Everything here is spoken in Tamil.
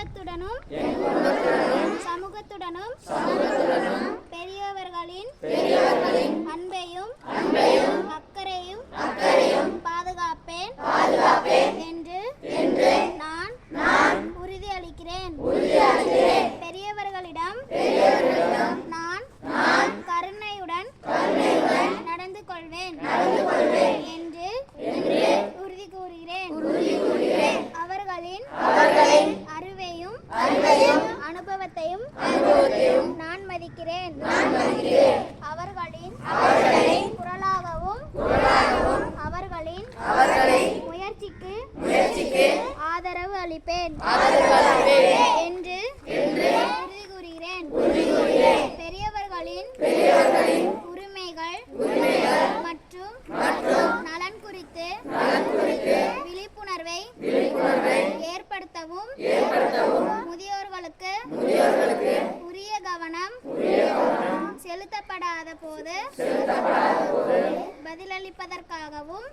குடும்பத்துடனும் சமூகத்துடனும் பெரியவர்களின் அன்பையும் அக்கறையும் பாதுகாப்பேன் என்று நான் உறுதியளிக்கிறேன் பெரியவர்களிடம் நான் கருணையுடன் நடந்து கொள்வேன் என்று உறுதி கூறுகிறேன் அவர்களின் அறிவையும் அனுபவத்தையும் நான் மதிக்கிறேன். அவர்களின் குரலாகவும் அவர்களின் முயற்சிக்கு ஆதரவு அளிப்பேன். என்று உறுதி கூறுகிறேன் பெரியவர்களின் உரிமைகள் மற்றும் நலன் குறித்து விழிப்புணர்வை ஏற்படுத்தவும் முதியோர்களுக்கு உரிய கவனம் செலுத்தப்படாத போது பதிலளிப்பதற்காகவும்